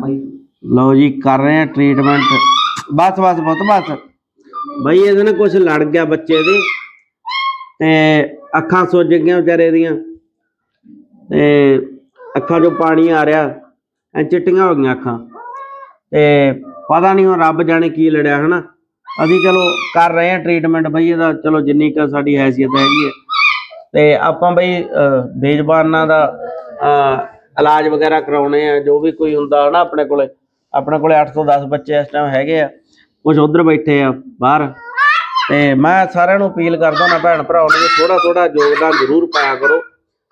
ਬਈ। ਲਓ ਜੀ, ਕਰ ਰਹੇ ਆ ਟ੍ਰੀਟਮੈਂਟ ਬਸ ਬਸ ਬਹੁਤ ਬਸ। ਬਈ, ਇਹਦੇ ਨਾਲ ਕੁਝ ਲੜ ਗਿਆ ਬੱਚੇ ਦੇ। ਤੇ ਅੱਖਾਂ ਸੁੱਜ ਗਈਆਂ ਵਿਚਾਰੇ ਦੀਆਂ। ਤੇ ਅੱਖਾਂ 'ਚੋਂ ਪਾਣੀ ਆ ਰਿਹਾ। ਐ ਚਿੱਟੀਆਂ ਹੋ ਗਈਆਂ ਅੱਖਾਂ। ਤੇ ਪਤਾ ਨਹੀਂ ਉਹ ਰੱਬ ਜਾਣੇ ਕੀ ਲੜਿਆ, ਹਨਾ? ਅਸੀਂ ਚਲੋ ਕਰ ਰਹੇ ਆ ਟ੍ਰੀਟਮੈਂਟ ਬਈ, ਇਹਦਾ ਚਲੋ ਜਿੰਨੀ ਕੁ ਸਾਡੀ ਹੈਸੀਅਤ ਹੈਗੀ ਹੈ। ਤੇ ਆਪਾਂ ਬਈ ਬੇਜ਼ਬਾਨਾਂ ਦਾ ਇਲਾਜ ਵਗੈਰਾ ਕਰਾਉਣੇ ਆ ਜੋ ਵੀ ਕੋਈ ਹੁੰਦਾ ਹਨਾ ਆਪਣੇ ਕੋਲੇ। ਆਪਣੇ ਕੋਲੇ 8 ਤੋਂ 10 ਬੱਚੇ ਇਸ ਟਾਈਮ ਹੈਗੇ ਆ। ਕੁਝ ਉਧਰ ਬੈਠੇ ਆ ਬਾਹਰ। ਤੇ ਮੈਂ ਸਾਰਿਆਂ ਨੂੰ ਅਪੀਲ ਕਰਦਾ ਨਾ ਭੈਣ ਭਰਾਵਾਂ ਨੂੰ ਥੋੜਾ ਥੋੜਾ ਯੋਗਦਾਨ ਜ਼ਰੂਰ ਪਾਇਆ ਕਰੋ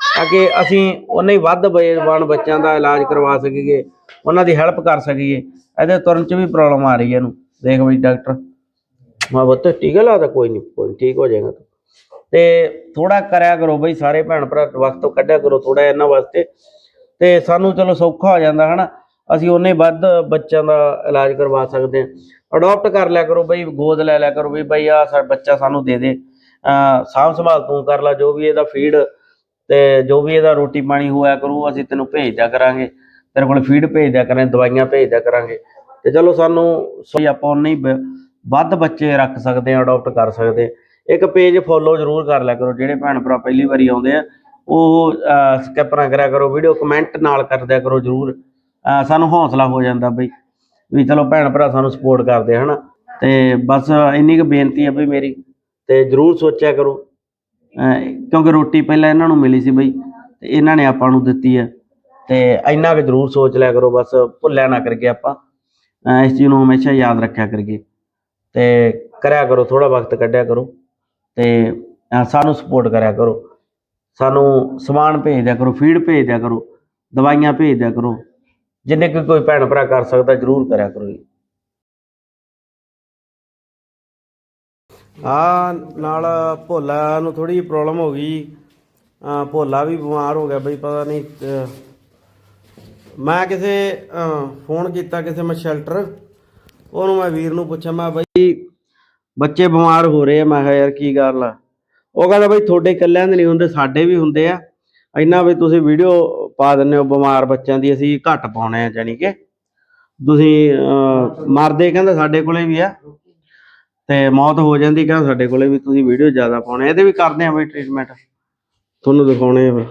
ਤਾਂ ਕਿ ਅਸੀਂ ਉਹਨਾਂ ਹੀ ਵੱਧ ਬੇਜ਼ਬਾਨ ਬੱਚਿਆਂ ਦਾ ਇਲਾਜ ਕਰਵਾ ਸਕੀਏ ਉਹਨਾਂ ਦੀ ਹੈਲਪ ਕਰ ਸਕੀਏ। ਇਹਦੇ ਤੁਰਨ ਚ ਵੀ ਪ੍ਰੋਬਲਮ ਆ ਰਹੀ ਹੈ ਇਹਨੂੰ। ਦੇਖ ਬਈ ਡਾਕਟਰ। ਮੈਂ ਬੁੱਤ ਟੀਕਾ ਲਾਦਾ ਕੋਈ ਨਹੀਂ ਕੋਈ ਨੀ, ਠੀਕ ਹੋ ਜਾਏਗਾ ਤੂੰ। ਤੇ ਥੋੜਾ ਕਰਿਆ ਕਰੋ ਬਈ ਸਾਰੇ ਭੈਣ ਭਰਾ ਵਕਤ ਕੱਢਿਆ ਕਰੋ ਥੋੜਾ ਇਹਨਾਂ ਵਾਸਤੇ। ਤੇ ਸਾਨੂੰ ਚਲੋ ਸੌਖਾ ਹੋ ਜਾਂਦਾ, ਹਨਾ? ਅਸੀਂ ਉਹਨੇ ਵੱਧ ਬੱਚਿਆਂ ਦਾ ਇਲਾਜ ਕਰਵਾ ਸਕਦੇ ਹਾਂ। ਅਡਾਪਟ ਕਰ ਲਿਆ ਕਰੋ ਬਈ, ਗੋਦ ਲੈ ਲਿਆ ਕਰੋ ਵੀ ਬਈ ਆ ਸਾ, ਬੱਚਾ ਸਾਨੂੰ ਦੇ ਦੇ। ਸਾਂਭ ਸੰਭਾਲ ਤੂੰ ਕਰ ਲੈ, ਜੋ ਵੀ ਇਹਦਾ ਫੀਡ ਤੇ ਜੋ ਵੀ ਇਹਦਾ ਰੋਟੀ ਪਾਣੀ ਹੋਇਆ ਕਰੂ, ਅਸੀਂ ਤੈਨੂੰ ਭੇਜ ਦਿਆ ਕਰਾਂਗੇ। ਤੇਰੇ ਕੋਲ ਫੀਡ ਭੇਜ ਦਿਆ ਕਰਾਂਗੇ, ਦਵਾਈਆਂ ਭੇਜ ਦਿਆ ਕਰਾਂਗੇ। ਤੇ ਚਲੋ ਸਾਨੂੰ ਸਹੀ ਆਪਾਂ ਉਨੇ ਹੀ ਵੱਧ ਬੱਚੇ ਰੱਖ ਸਕਦੇ ਆ ਅਡਾਪਟ ਕਰ ਸਕਦੇ ਇੱਕ ਪੇਜ ਫੋਲੋ ਜ਼ਰੂਰ ਕਰ ਲਿਆ ਕਰੋ, ਜਿਹੜੇ ਭੈਣ ਭਰਾ ਪਹਿਲੀ ਵਾਰੀ ਆਉਂਦੇ ਆ। ਉਹ ਸਕਿਪ ਨਾ ਕਰਿਆ ਕਰੋ ਵੀਡੀਓ ਕਮੈਂਟ ਨਾਲ ਕਰਦਿਆ ਕਰੋ ਜ਼ਰੂਰ। ਸਾਨੂੰ ਹੌਸਲਾ ਹੋ ਜਾਂਦਾ ਬਈ ਵੀ ਚਲੋ ਭੈਣ ਭਰਾ ਸਾਨੂੰ ਸਪੋਰਟ ਕਰਦੇ ਆ, ਹਨਾ? ਤੇ ਬਸ ਇੰਨੀ ਕੁ ਬੇਨਤੀ ਹੈ ਬਈ ਮੇਰੀ ਤੇ ਜ਼ਰੂਰ ਸੋਚਿਆ ਕਰੋ। ਕਿਉਂਕਿ ਰੋਟੀ ਪਹਿਲਾਂ ਇਹਨਾਂ ਨੂੰ ਮਿਲੀ ਸੀ ਬਈ ਤੇ ਇਹਨਾਂ ਨੇ ਆਪਾਂ ਨੂੰ ਦਿੱਤੀ ਹੈ ਤੇ ਇੰਨਾ ਕੁ ਜ਼ਰੂਰ ਸੋਚ ਲਿਆ ਕਰੋ ਬਸ ਭੁੱਲਿਆ ਨਾ ਕਰਕੇ ਆਪਾਂ। ਇਸ ਚੀਜ਼ ਨੂੰ ਹਮੇਸ਼ਾ ਯਾਦ ਰੱਖਿਆ ਕਰੀਏ। ਤੇ ਕਰਿਆ ਕਰੋ ਥੋੜਾ ਵਕਤ ਕੱਢਿਆ ਕਰੋ। ਤੇ ਸਾਨੂੰ ਸਪੋਰਟ ਕਰਿਆ ਕਰੋ। ਸਾਨੂੰ ਸਮਾਨ ਭੇਜ ਦਿਆ ਕਰੋ ਫੀਡ ਭੇਜ ਦਿਆ ਕਰੋ, ਦਵਾਈਆਂ ਭੇਜ ਦਿਆ ਕਰੋ, ਜਿੰਨੇ ਕੁ ਕੋਈ ਭੈਣ ਭਰਾ ਕਰ ਸਕਦਾ ਜ਼ਰੂਰ ਕਰਿਆ ਕਰੋ ਜੀ। ਆ ਨਾਲ ਭੋਲਾ ਨੂੰ ਥੋੜੀ ਜਿਹੀ ਪ੍ਰੋਬਲਮ ਹੋ ਗਈ। ਭੋਲਾ ਵੀ ਬਿਮਾਰ ਹੋ ਗਿਆ ਬਈ, ਪਤਾ ਨਹੀਂ ਮੈਂ ਕਿਸੇ ਫੋਨ ਕੀਤਾ ਕਿਸੇ ਮੈਂ ਸ਼ੈਲਟਰ ਉਹਨੂੰ ਮੈਂ ਵੀਰ ਨੂੰ ਪੁੱਛਿਆ, ਮੈਂ ਬਈ, ਬੱਚੇ ਬਿਮਾਰ ਹੋ ਰਹੇ ਆ, ਮੈਂ ਕਿਹਾ ਯਾਰ ਕੀ ਗੱਲ ਆ? ਉਹ ਕਹਿੰਦਾ ਬਈ ਤੁਹਾਡੇ ਇਕੱਲਿਆਂ ਦੇ ਨਹੀਂ ਹੁੰਦੇ, ਸਾਡੇ ਵੀ ਹੁੰਦੇ ਆ। ਇੰਨਾ ਵੀ ਤੁਸੀਂ ਵੀਡੀਓ ਪਾ ਦਿੰਦੇ ਹੋ, ਬਿਮਾਰ ਬੱਚਿਆਂ ਦੀ ਅਸੀਂ ਘੱਟ ਪਾਉਣੇ ਆ ਜਾਨੀ ਕਿ। ਤੁਸੀਂ ਮਰਦੇ ਕਹਿੰਦਾ ਸਾਡੇ ਕੋਲੇ ਵੀ ਆ। ਤੇ ਮੌਤ ਹੋ ਜਾਂਦੀ ਕਹਿੰਦਾ ਸਾਡੇ ਕੋਲੇ ਵੀ, ਤੁਸੀਂ ਵੀਡੀਓ ਜ਼ਿਆਦਾ ਪਾਉਣੇ ਇਹਦੇ ਵੀ ਕਰਦੇ ਆ ਬਈ ਟ੍ਰੀਟਮੈਂਟ ਤੁਹਾਨੂੰ ਦਿਖਾਉਣੇ ਆ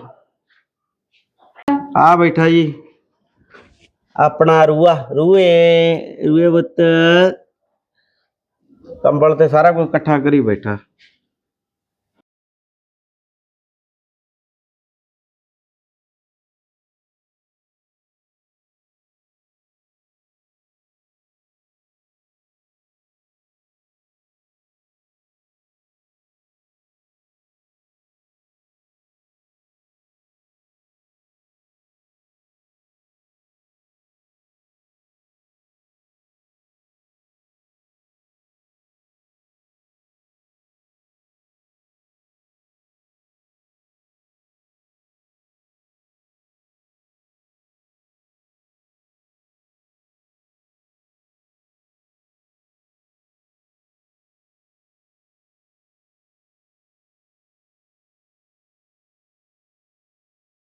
ਆ ਬੈਠਾ ਜੀ। ਆਪਣਾ ਰੂਆ, ਰੂਏ ਰੂਏ ਬੱਤ ਕੰਬਲ ਤੇ ਸਾਰਾ ਕੁਝ ਇਕੱਠਾ ਕਰੀ ਬੈਠਾ।